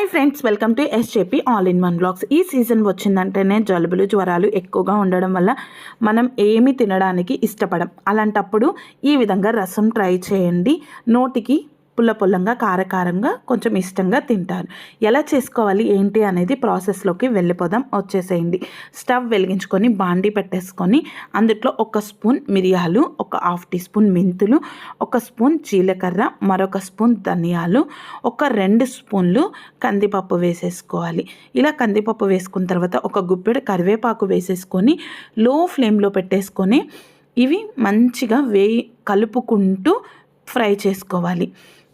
Hi friends welcome to SJP all in one blogs ఈ season వచ్చిందంటేనే జలుబులు జ్వరాలు ఎక్కువగా ఉండడం వల్ల మనం ఏమి తినడానికి ఇష్టపడం. అలాంటప్పుడు ఈ విధంగా రసం ట్రై చేయండి. నోటికి పుల్ల పుల్లంగా కారకారంగా కొంచెం ఇష్టంగా తింటారు. ఎలా చేసుకోవాలి ఏంటి అనేది ప్రాసెస్లోకి వెళ్ళిపోదాం. వచ్చేసేయండి. స్టవ్ వెలిగించుకొని బాండి పెట్టేసుకొని అందుట్లో ఒక స్పూన్ మిరియాలు ఒక హాఫ్ టీ స్పూన్ మెంతులు ఒక స్పూన్ జీలకర్ర మరొక స్పూన్ ధనియాలు ఒక రెండు స్పూన్లు కందిపప్పు వేసేసుకోవాలి. ఇలా కందిపప్పు వేసుకున్న తర్వాత ఒక గుప్పెడు కరివేపాకు వేసేసుకొని లో ఫ్లేమ్లో పెట్టేసుకొని ఇవి మంచిగా వేయి కలుపుకుంటూ ఫ్రై చేసుకోవాలి.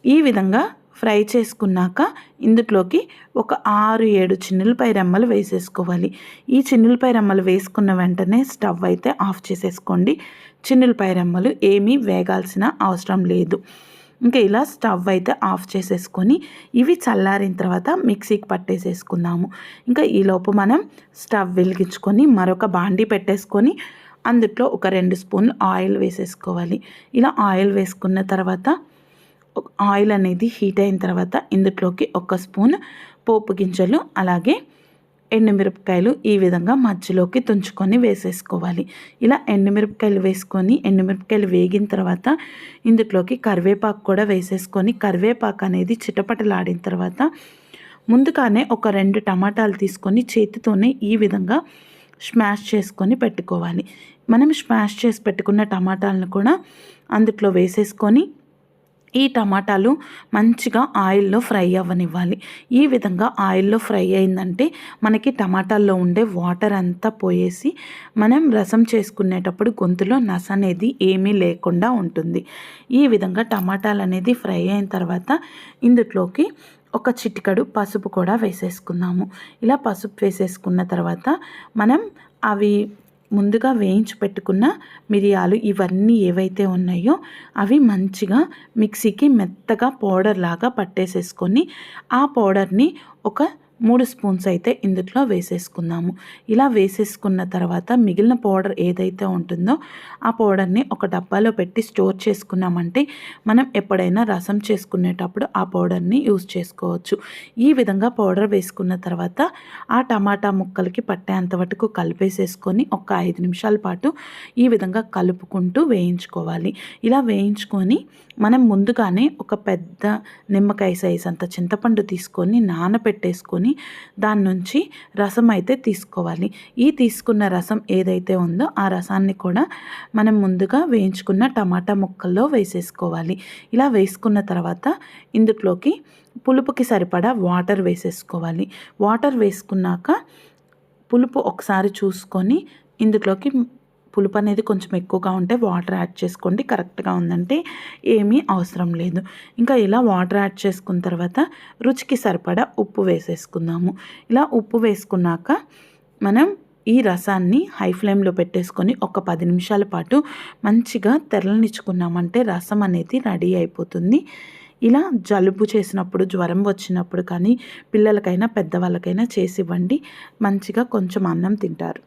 ఈ విధంగా ఫ్రై చేసుకున్నాక ఇందులోకి ఒక ఆరు ఏడు చిన్నులపై రెమ్మలు వేసేసుకోవాలి. ఈ చిన్నులపై రెమ్మలు వేసుకున్న వెంటనే స్టవ్ అయితే ఆఫ్ చేసేసుకోండి. చిన్నులపై రెమ్మలు ఏమీ వేగాల్సిన అవసరం లేదు. ఇంకా ఇలా స్టవ్ అయితే ఆఫ్ చేసేసుకొని ఇవి చల్లారిన తర్వాత మిక్సీకి పట్టేసేసుకుందాము. ఇంకా ఈలోపు మనం స్టవ్ వెలిగించుకొని మరొక బాండి పెట్టేసుకొని అందులో ఒక రెండు స్పూన్లు ఆయిల్ వేసేసుకోవాలి. ఇలా ఆయిల్ వేసుకున్న తర్వాత ఆయిల్ అనేది హీట్ అయిన తర్వాత ఇందులోకి ఒక స్పూన్ పోపు గింజలు అలాగే ఎండుమిరపకాయలు ఈ విధంగా మధ్యలోకి తుంచుకొని వేసేసుకోవాలి. ఇలా ఎండుమిరపకాయలు వేసుకొని ఎండుమిరపకాయలు వేగిన తర్వాత ఇందులోకి కరివేపాకు కూడా వేసేసుకొని కరివేపాకు అనేది చిటపటలాడిన తర్వాత ముందుగానే ఒక రెండు టమాటాలు తీసుకొని చేతితోనే ఈ విధంగా స్మాష్ చేసుకొని పెట్టుకోవాలి. మనం స్మాష్ చేసి పెట్టుకున్న టమాటాలను కూడా అందులో వేసేసుకొని ఈ టమాటాలు మంచిగా ఆయిల్లో ఫ్రై అవ్వనివ్వాలి. ఈ విధంగా ఆయిల్లో ఫ్రై అయిందంటే మనకి టమాటాల్లో ఉండే వాటర్ అంతా పోయేసి మనం రసం చేసుకునేటప్పుడు గొంతులో నస అనేది ఏమీ లేకుండా ఉంటుంది. ఈ విధంగా టమాటాలు అనేది ఫ్రై అయిన తర్వాత ఇందులోకి ఒక చిటికడు పసుపు కూడా వేసేసుకుందాము. ఇలా పసుపు వేసేసుకున్న తర్వాత మనం అవి ముందుగా వేయించి పెట్టుకున్న మిరియాలు ఇవన్నీ ఏవైతే ఉన్నాయో అవి మంచిగా మిక్సీకి మెత్తగా పౌడర్ లాగా పట్టేసేసుకొని ఆ పౌడర్ని ఒక మూడు స్పూన్స్ అయితే ఇందులో వేసేసుకుందాము. ఇలా వేసేసుకున్న తర్వాత మిగిలిన పౌడర్ ఏదైతే ఉంటుందో ఆ పౌడర్ని ఒక డబ్బాలో పెట్టి స్టోర్ చేసుకున్నామంటే మనం ఎప్పుడైనా రసం చేసుకునేటప్పుడు ఆ పౌడర్ని యూజ్ చేసుకోవచ్చు. ఈ విధంగా పౌడర్ వేసుకున్న తర్వాత ఆ టమాటా ముక్కలకి పట్టేంత వరకు కలిపేసేసుకొని ఒక ఐదు నిమిషాల పాటు ఈ విధంగా కలుపుకుంటూ వేయించుకోవాలి. ఇలా వేయించుకొని మనం ముందుగానే ఒక పెద్ద నిమ్మకాయ సైజ్ అంత చింతపండు తీసుకొని నానబెట్టేసుకొని తీసుకొని దాని నుంచి రసం అయితే తీసుకోవాలి. ఈ తీసుకున్న రసం ఏదైతే ఉందో ఆ రసాన్ని కూడా మనం ముందుగా వేయించుకున్న టమాటా ముక్కల్లో వేసేసుకోవాలి. ఇలా వేసుకున్న తర్వాత ఇందులోకి పులుపుకి సరిపడా వాటర్ వేసేసుకోవాలి. వాటర్ వేసుకున్నాక పులుపు ఒకసారి చూసుకొని ఇందులోకి పులుపు అనేది కొంచెం ఎక్కువగా ఉంటే వాటర్ యాడ్ చేసుకోండి. కరెక్ట్గా ఉందంటే ఏమీ అవసరం లేదు. ఇంకా ఇలా వాటర్ యాడ్ చేసుకున్న తర్వాత రుచికి సరిపడా ఉప్పు వేసేసుకుందాము. ఇలా ఉప్పు వేసుకున్నాక మనం ఈ రసాన్ని హై ఫ్లేమ్లో పెట్టేసుకొని ఒక పది నిమిషాల పాటు మంచిగా తెరలనిచ్చుకున్నామంటే రసం అనేది రెడీ అయిపోతుంది. ఇలా జలుబు చేసినప్పుడు జ్వరం వచ్చినప్పుడు కానీ పిల్లలకైనా పెద్దవాళ్ళకైనా చేసి ఇవ్వండి మంచిగా కొంచెం అన్నం తింటారు.